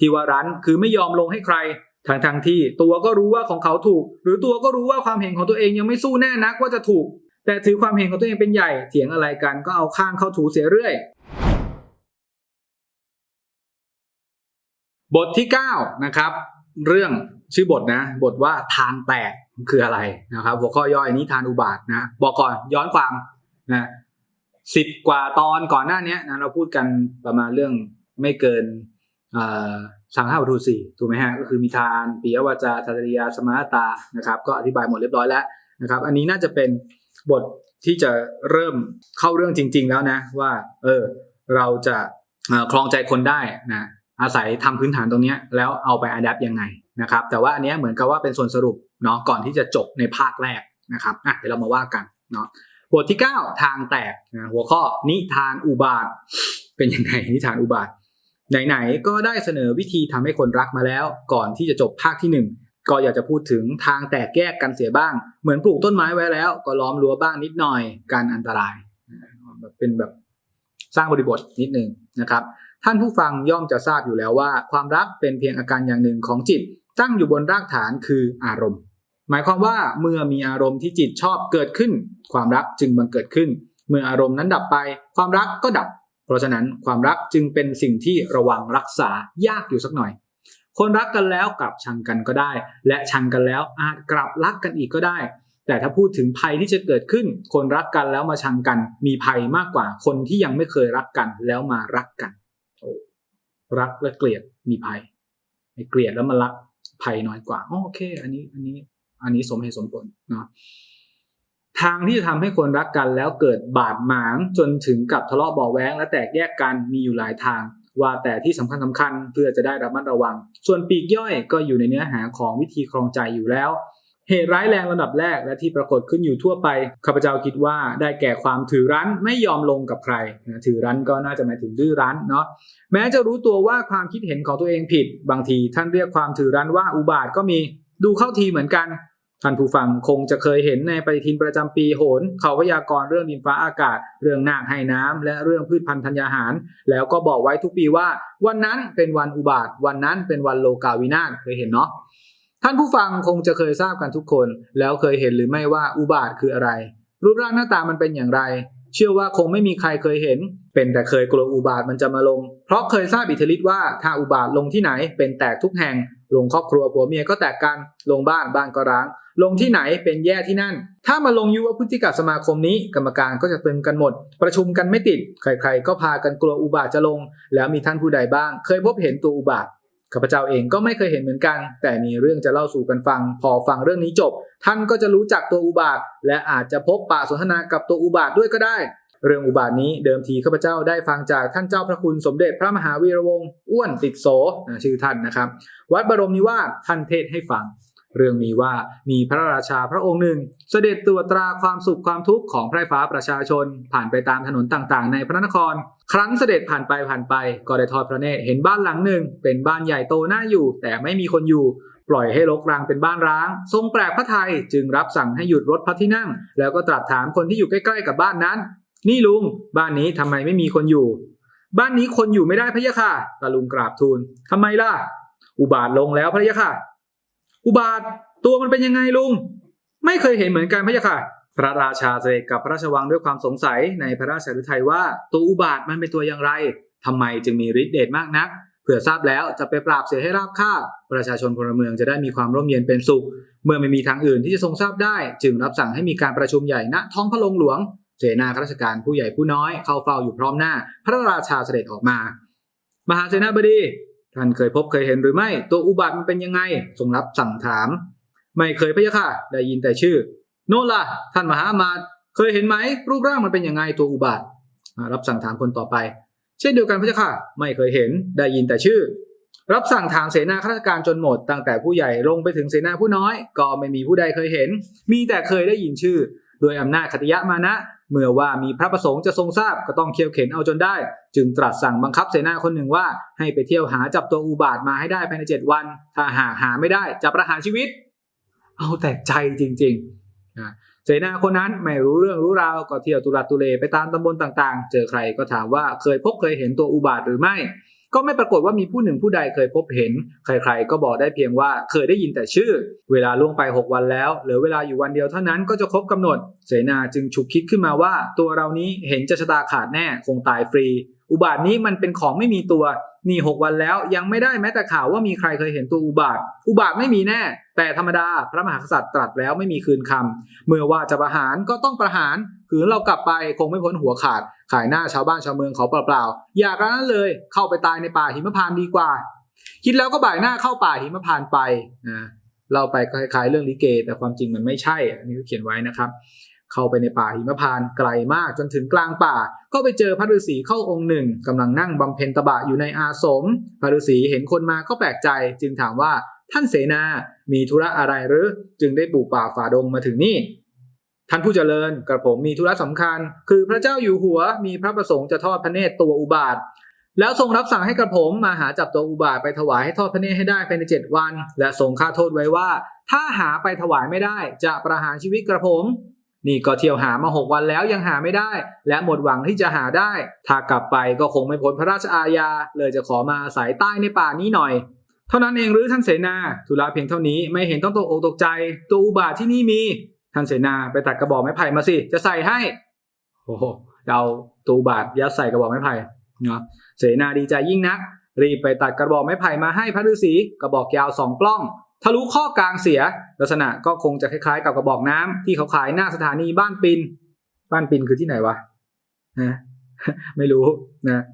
ที่ว่ารั้นคือไม่ยอมลงให้ใครทั้งทงๆที่ตัวก็รู้ว่าของเขาถูก หรือตัวก็รู้ว่าความเห็นของตัวเองยังไม่สู้แน่นักว่าจะถูก แต่ถือความเห็นของตัวเองเป็นใหญ่เถียงอะไรกันก็เอาข้างเข้าถูเสียเรื่อย บทที่ 9 นะครับ เรื่องชื่อบทนะ บทว่าทางแตกคืออะไรนะครับ หัวข้อย่อยนิทานอุบาทนะ บอกก่อนย้อนความนะสิบกว่าตอนก่อนหน้านี้นะเราพูดกันประมาณเรื่องไม่เกิน เอ่อสังฆาวัตถุสี่ถูกไหมฮะก็คือมีทานปิยวาจาทัตริยาสมาตานะครับก็อธิบายหมดเรียบร้อยแล้วนะครับ อันนี้น่าจะเป็นบทที่จะเริ่มเข้าเรื่องจริง ๆ แล้วนะว่าเออเราจะคลองใจคนได้นะอาศัยทำพื้นฐานตรงนี้แล้วเอาไปอัดแอปยังไงนะครับ แต่ว่าอันนี้เหมือนกับว่าเป็นส่วนสรุปเนาะก่อนที่จะจบในภาคแรกนะครับอะเดี๋ยวเรามาว่ากันเนาะบทที่ 9 ทางแตกนะหัวข้อนิทานอุบาท เป็นยังไงนิทานอุบาท ไหนๆก็ได้เสนอวิธีทำให้คนรักมาแล้ว ก่อนที่จะจบภาคที่ 1 ก็อยากจะพูดถึงทางแตกแยกกันเสียบ้าง เหมือนปลูกต้นไม้ไว้แล้ว ก็ล้อมรั้วบ้างนิดหน่อยกันอันตรายแบบเป็นแบบสร้างบริบทนิดนึงนะครับ ท่านผู้ฟังย่อมจะทราบอยู่แล้วว่า ความรักเป็นเพียงอาการอย่างหนึ่งของจิต ตั้งอยู่บนรากฐานคืออารมณ์ หมายความว่าเมื่อมีอารมณ์ที่จิตชอบเกิดขึ้น ความรักจึงบังเกิดขึ้น เมื่ออารมณ์นั้นดับไป ความรักก็ดับ เพราะฉะนั้นความรักจึงเป็นสิ่งที่ระวังรักษายากอยู่สักหน่อย คนรักกันแล้วกลับชังกันก็ได้ และชังกันแล้วอาจกลับรักกันอีกก็ได้ แต่ถ้าพูดถึงภัยที่จะเกิดขึ้น คนรักกันแล้วมาชังกัน มีภัยมากกว่าคนที่ยังไม่เคยรักกันแล้วมารักกันรักและเกลียดมีภัยเกลียดแล้วมันรักภัยน้อยกว่าโอเค อันนี้อันนี้อันนี้สมเหตุสมผลเนาะ ทางที่จะทำให้คนรักกันแล้วเกิดบาดหมางจนถึงกับทะเลาะเบาะแว้งและแตกแยกกันมีอยู่หลายทาง ว่าแต่ที่สำคัญสำคัญเพื่อจะได้ระมัดระวัง ส่วนปีกย่อยก็อยู่ในเนื้อหาของวิธีครองใจอยู่แล้ว เหตุร้ายแรงระดับแรกและที่ปรากฏขึ้นอยู่ทั่วไปข้าพเจ้าคิดว่าได้แก่ความถือรั้นไม่ยอมลงกับใครนะถือรั้นก็น่าจะหมายถึงดื้อรั้นเนาะแม้จะรู้ตัวว่าความคิดเห็นของตัวเองผิด บางทีท่านเรียกความถือรั้นว่าอุบาทก็มีดูเข้าทีเหมือนกัน ท่านผู้ฟังคงจะเคยเห็นในปฏิทินประจำปีโหนเขาพยากรณ์เรื่องดินฟ้าอากาศ เรื่องนาคให้น้ำและเรื่องพืชพันธุ์ธัญญาหาร แล้วก็บอกไว้ทุกปีว่า วันนั้นเป็นวันอุบาท วันนั้นเป็นวันโลกาวินาศเคยเห็นเนาะท่านผู้ฟังคงจะเคยทราบกันทุกคน แล้วเคยเห็นหรือไม่ว่าอุบาทคืออะไร รูปร่างหน้าตามันเป็นอย่างไร เชื่อว่าคงไม่มีใครเคยเห็น เป็นแต่เคยกลัวอุบาทมันจะมาลง เพราะเคยทราบอิทธิฤทธิ์ว่าถ้าอุบาทลงที่ไหนเป็นแตกทุกแห่งลงครอบครัวผัวเมียก็แตกกันลงบ้านบ้านก็ร้าง ลงที่ไหนเป็นแย่ที่นั่น ถ้ามาลงยุวพฤติกาสมาคมนี้กรรมการก็จะตึงกันหมด ประชุมกันไม่ติด ใครๆ ก็พากันกลัวอุบาทจะลง แล้วมีท่านผู้ใดบ้าง เคยพบเห็นตัวอุบาทข้าพเจ้าเองก็ไม่เคยเห็นเหมือนกัน แต่มีเรื่องจะเล่าสู่กันฟัง พอฟังเรื่องนี้จบ ท่านก็จะรู้จักตัวอุบาท และอาจจะพบปะสนทนากับตัวอุบาทด้วยก็ได้ เรื่องอุบาทนี้เดิมทีข้าพเจ้าได้ฟังจากท่านเจ้าพระคุณสมเด็จพระมหาวีระวงศ์อ้วนติดโสชื่อท่านนะครับ วัดบรมนิวาสท่านเทศให้ฟัง เรื่องมีว่ามีพระราชาพระองค์หนึ่ง เสด็จตรวจตราความสุขความทุกข์ของไพร่ฟ้าประชาชน ผ่านไปตามถนนต่างๆ ในพระนคร ครั้นเสด็จผ่านไปผ่านไป ก็ได้ทอดพระเนตรเห็นบ้านหลังหนึ่ง เป็นบ้านใหญ่โตน่าอยู่ แต่ไม่มีคนอยู่ ปล่อยให้รกรังเป็นบ้านร้าง ทรงแปลกพระไทยจึงรับสั่งให้หยุดรถพระที่นั่ง แล้วก็ตรัสถามคนที่อยู่ใกล้ๆกับบ้านนั้น นี่ลุงบ้านนี้ทำไมไม่มีคนอยู่ บ้านนี้คนอยู่ไม่ได้พะยะค่ะตาลุงกราบทูลทำไมล่ะ อุบาทลงแล้วพะยะค่ะ อุบาทตัวมันเป็นยังไงลุง ไม่เคยเห็นเหมือนกันพะยะค่ะ พระราชาเสด็จกับพระราชวังด้วยความสงสัยในพระราชฤทัยว่า ตัวอุบาทมันเป็นตัวอย่างไรทำไมจึงมีฤทธิ์เดชมากนักเผื่อทราบแล้วจะไปปราบเสียให้ราบคาบประชาชนพลเมืองจะได้มีความร่มเย็นเป็นสุข เมื่อไม่มีทางอื่นที่จะทรงทราบได้ จึงรับสั่งให้มีการประชุมใหญ่ณท้องพระโรงหลวงเสนาข้าราชการผู้ใหญ่ผู้น้อยเข้าเฝ้าอยู่พร้อมหน้า พระราชาเสด็จออกมา มหาเสนาบดี ท่านเคยพบเคยเห็นหรือไม่ ตัวอุบาทมันเป็นยังไง ทรงรับสั่งถาม ไม่เคยพะยะค่ะ ได้ยินแต่ชื่อ โน่นล่ะ ท่านมหาอมาตเคยเห็นไหม รูปร่างมันเป็นยังไงตัวอุบาทรับสั่งถามคนต่อไป เช่นเดียวกันพะยะค่ะ ไม่เคยเห็น ได้ยินแต่ชื่อ รับสั่งถามเสนาข้าราชการจนหมด ตั้งแต่ผู้ใหญ่ลงไปถึงเสนาผู้น้อย ก็ไม่มีผู้ใดเคยเห็น มีแต่เคยได้ยินชื่อ โดยอำนาจคติยะมานะ เมื่อว่ามีพระประสงค์จะทรงทราบก็ต้องเคี่ยวเข็นเอาจนได้ จึงตรัสสั่งบังคับเสนาคนหนึ่งว่าให้ไปเที่ยวหาจับตัวอุบาทมาให้ได้ภายในเจ็ดวัน ถ้าหากหาไม่ได้จะประหารชีวิต เอาแต่ใจจริงๆนะเสนาคนนั้นไม่รู้เรื่องรู้ราวก็เที่ยวตุลัดตุเลไปตามตำบลต่างๆ เจอใครก็ถามว่าเคยพบเคยเห็นตัวอุบาทหรือไม่ ก็ไม่ปรากฏว่ามีผู้หนึ่งผู้ใดเคยพบเห็น ใครๆ ก็บอกได้เพียงว่าเคยได้ยินแต่ชื่อ เวลาล่วงไป 6 วันแล้ว เหลือเวลาอยู่วันเดียวเท่านั้นก็จะครบกำหนด เสนาจึงฉุกคิดขึ้นมาว่า ตัวเรานี้เห็นจะชะตาขาดแน่คงตายฟรี อุบาทนี้มันเป็นของไม่มีตัว นี่หกวันแล้วยังไม่ได้แม้แต่ข่าวว่ามีใครเคยเห็นตัวอุบาท อุบาทไม่มีแน่ แต่ธรรมดาพระมหากษัตริย์ตรัสแล้วไม่มีคืนคำเมื่อว่าจะประหารก็ต้องประหารขืนเรากลับไปคงไม่พ้นหัวขาด ขายหน้าชาวบ้านชาวเมืองเขาเปล่าๆ อยากนั้นเลย เข้าไปตายในป่าหิมพานต์ดีกว่า คิดแล้วก็บ่ายหน้าเข้าป่าหิมพานต์ไปนะเราไปคล้ายๆเรื่องลิเก แต่ความจริงมันไม่ใช่อันนี้เขียนไว้นะครับ เข้าไปในป่าหิมพานต์ไกลมากจนถึงกลางป่า ก็ไปเจอพระฤาษีเข้าองค์หนึ่งกำลังนั่งบำเพ็ญตบะอยู่ในอาสม พระฤาษีเห็นคนมาก็แปลกใจ จึงถามว่าท่านเสนา มีธุระอะไรหรือ จึงได้บุกป่าฝ่าดงมาถึงนี่ท่านผู้เจริญกระผมมีธุระสำคัญ คือพระเจ้าอยู่หัวมีพระประสงค์จะทอดพระเนตรตัวอุบาท แล้วทรงรับสั่งให้กระผมมาหาจับตัวอุบาทไปถวายให้ทอดพระเนตรให้ได้ภายในเจ็ดวัน และทรงค่าโทษไว้ว่า ถ้าหาไปถวายไม่ได้จะประหารชีวิตกระผม นี่ก็เที่ยวหามาหกวันแล้วยังหาไม่ได้ และหมดหวังที่จะหาได้ ถ้ากลับไปก็คงไม่พ้นพระราชอาญา เลยจะขอมาอายใต้ในป่านี้หน่อย เท่านั้นเองหรือท่านเสนาธุระเพียงเท่านี้ไม่เห็นต้องตกอกตกใจ ตัวอุบาทที่นี่มี ท่านเสนาไปตัดกระบอกไม้ไผ่มาสิ จะใส่ให้โอ้โหเอาตัวอุบาทยัดใส่กระบอกไม้ไผ่เนาะเสนาดีใจยิ่งนัก รีบไปตัดกระบอกไม้ไผ่มาให้พระฤาษีกระบอกยาวสองปล้อง ทะลุข้อกลางเสีย ลักษณะก็คงจะคล้ายๆ กับกระบอกน้ำที่เขาขายหน้าสถานีบ้านปิน บ้านปินคือที่ไหนวะนะไม่รู้นะ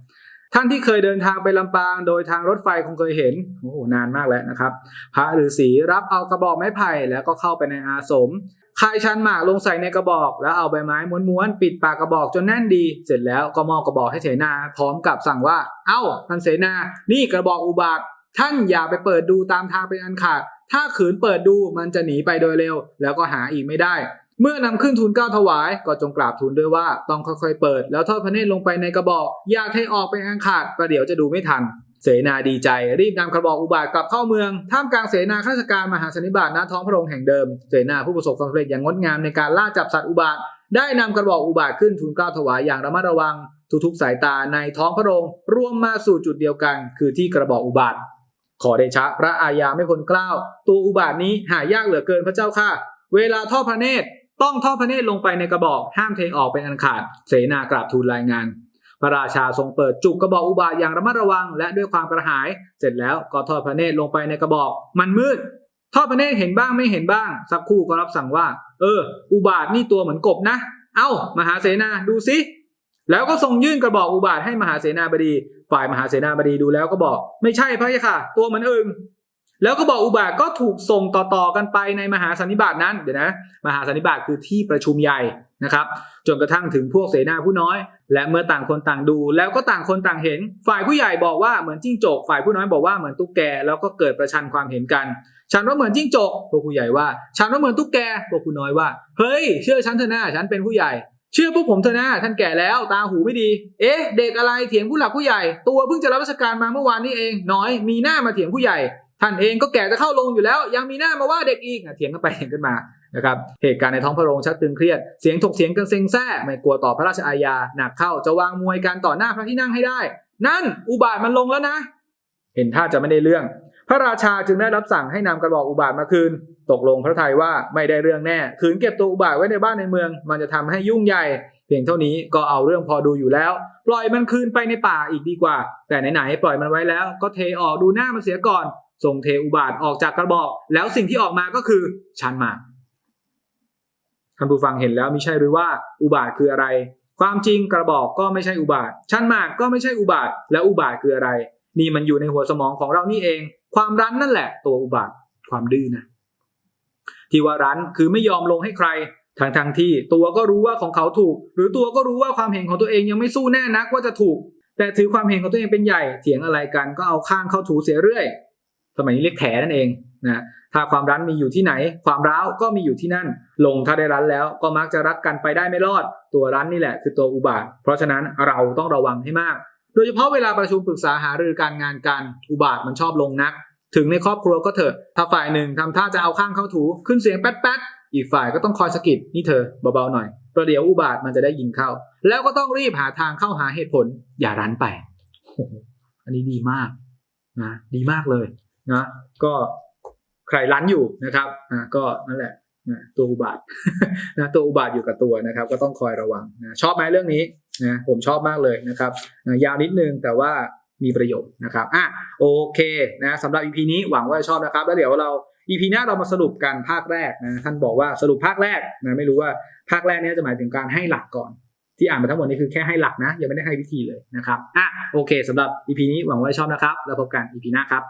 ท่านที่เคยเดินทางไปลำปางโดยทางรถไฟคงเคยเห็นโอ้โหนานมากแล้วนะครับ พระฤาษีรับเอากระบอกไม้ไผ่แล้วก็เข้าไปในอาสมคายชันหมากลงใส่ในกระบอก แล้วเอาใบไม้ม้วนๆปิดปากกระบอกจนแน่นดี เสร็จแล้วก็มอบกระบอกให้เสนาพร้อมกับสั่งว่า เอ้าท่านเสนา นี่กระบอกอุบาท ท่านอย่าไปเปิดดูตามทางเป็นอันขาด ถ้าขืนเปิดดูมันจะหนีไปโดยเร็ว แล้วก็หาอีกไม่ได้ เมื่อนำขึ้นทูลเก้าถวาย ก็จงกราบทูลด้วยว่าต้องค่อยๆเปิด แล้วทอดพระเนตรลงไปในกระบอก อย่าเทออกเป็นอันขาดประเดี๋ยวจะดูไม่ทัน เสนาดีใจ รีบนำกระบอกอุบาทกลับเข้าเมือง ท่ามกลางเสนาข้าราชการมหาสนิบาตณท้องพระโรงแห่งเดิม เสนาผู้ประสบความสำเร็จอย่างงดงามในการล่าจับสัตว์อุบาทได้นำกระบอกอุบาทขึ้นทูลเกล้าถวายอย่างระมัดระวัง ทุกๆสายตาในท้องพระโรงรวมมาสู่จุดเดียวกัน คือที่กระบอกอุบาท ขอเดชะพระอาญาไม่พ้นกล้าวตัวอุบาทนี้หายากเหลือเกินพระเจ้าค่ะ เวลาทอดพระเนตรต้องทอดพระเนตรลงไปในกระบอกห้ามเทออกเป็นอันขาด เสนากราบทูลรายงาน พระราชาทรงเปิดจุกกระบอกอุบาทอย่างระมัดระวัง และด้วยความกระหาย เสร็จแล้วก็ทอดพระเนตรลงไปในกระบอก มันมืด ทอดพระเนตรเห็นบ้างไม่เห็นบ้าง สักครู่ก็รับสั่งว่า เออ อุบาทนี่ตัวเหมือนกบนะ เอ้ามหาเสนาดูสิ แล้วก็ทรงยื่นกระบอกอุบาทให้มหาเสนาบดี ฝ่ายมหาเสนาบดีดูแล้วก็บอก ไม่ใช่พระยะค่ะ ตัวเหมือนอึงแล้วก็บอกอุบาทก็ถูกส่งต่อๆกันไปในมหาสันนิบาตนั้นเดี๋ยวนะมหาสันนิบาตคือที่ประชุมใหญ่นะครับ จนกระทั่งถึงพวกเสนาผู้น้อย และเมื่อต่างคนต่างดู แล้วก็ต่างคนต่างเห็น ฝ่ายผู้ใหญ่บอกว่าเหมือนจิ้งจก ฝ่ายผู้น้อยบอกว่าเหมือนตุ๊กแกแล้วก็เกิดประชันความเห็นกันฉันว่าเหมือนจิ้งจกพวกผู้ใหญ่ว่าฉันว่าเหมือนตุ๊กแกพวกผู้น้อยว่าเฮ้ยเชื่อฉันเถอะนะฉันเป็นผู้ใหญ่ เชื่อพวกผมเถอะนะท่านแก่แล้วตาหูไม่ดี เอ๊ะ เด็กอะไรเถียงผู้หลักผู้ใหญ่ ตัวเพิ่งจะรับราชการมาเมื่อวานนี้เอง น้อยมีหน้ามาเถียงผู้ใหญ่ ท่านเองก็แก่จะเข้าลงอยู่แล้ว ยังมีหน้ามาว่าเด็กอีกเถียงกันไปเถียงกันมานะครับเหตุการณ์ในท้องพระโรงชักตึงเครียด เสียงถกเถียงกันเซ็งแซ่ไม่กลัวต่อพระราชอาญาหนักเข้าจะวางมวยกันต่อหน้าพระที่นั่งให้ได้ นั่นอุบาทมันลงแล้วนะ เห็นท่าจะไม่ได้เรื่อง พระราชาจึงได้รับสั่งให้นำกระบอกอุบาทมาคืน ตกลงพระทัยว่าไม่ได้เรื่องแน่ คืนเก็บตัวอุบาทไว้ในบ้านในเมือง มันจะทำให้ยุ่งใหญ่ เพียงเท่านี้ก็เอาเรื่องพอดูอยู่แล้ว ปล่อยมันคืนไปในป่าอีกดีกว่า แต่ไหนๆปล่อยมันไว้แล้ว ก็เทออกดูหน้ามันเสียก่อนส่งเทอุบาทออกจากกระบอก แล้วสิ่งที่ออกมาก็คือชันหมากท่านผู้ฟังเห็นแล้วมิใช่หรือว่าอุบาทคืออะไร ความจริงกระบอกก็ไม่ใช่อุบาทชันหมากก็ไม่ใช่อุบาทแล้วอุบาทคืออะไร นี่มันอยู่ในหัวสมองของเรานี่เอง ความรั้นนั่นแหละ ตัวอุบาทความดื้อนะที่ว่ารั้นคือไม่ยอมลงให้ใครทั้งทงที่ตัวก็รู้ว่าของเขาถูก หรือตัวก็รู้ว่าความเห็นของตัวเองยังไม่สู้แน่นักว่าจะถูก แต่ถือความเห็นของตัวเองเป็นใหญ่เถียงอะไรกันก็เอาข้างเข้าถูเสียเรื่อย สมัยนี้เรียกแถนั่นเองนะถ้าความรั้นมีอยู่ที่ไหน ความร้าวก็มีอยู่ที่นั่น ลงถ้าได้รั้นแล้วก็มักจะรักกันไปได้ไม่รอด ตัวรั้นนี่แหละคือตัวอุบาท เพราะฉะนั้นเราต้องระวังให้มาก โดยเฉพาะเวลาประชุมปรึกษาหารือการงานกันอุบาทมันชอบลงนัก ถึงในครอบครัวก็เถอะถ้าฝ่ายหนึ่งทำท่าจะเอาข้างเข้าถู ขึ้นเสียงแป๊ดแป๊ดๆอีกฝ่ายก็ต้องคอยสะกิดนี่เธอเบาๆหน่อยประเดี๋ยวอุบาทมันจะได้ยินเข้า แล้วก็ต้องรีบหาทางเข้าหาเหตุผล อย่ารั้นไป อันนี้ดีมากนะดีมากเลยนะก็ใครรั้นอยู่นะครับอ่าก็นั่นแหละนะตัวอุบาทนะตัวอุบาทอยู่กับตัวนะครับ ก็ต้องคอยระวังนะชอบไหมเรื่องนี้ นะผมชอบมากเลยนะครับนะยาวนิดนึงแต่ว่ามีประโยชน์นะครับอะโอเคนะสำหรับ EP นี้หวังว่าจะชอบนะครับ แล้วเดี๋ยวเรา EP หน้าเรามาสรุปกันภาคแรกนะท่านบอกว่าสรุปภาคแรกนะไม่รู้ว่าภาคแรกนี้จะหมายถึงการให้หลักก่อน ที่อ่านมาทั้งหมดนี้คือแค่ให้หลักนะยังไม่ได้ให้วิธีเลยนะครับอะโอเคสำหรับ EP นี้หวังว่าจะชอบนะครับ แล้วพบกัน EP หน้าครับ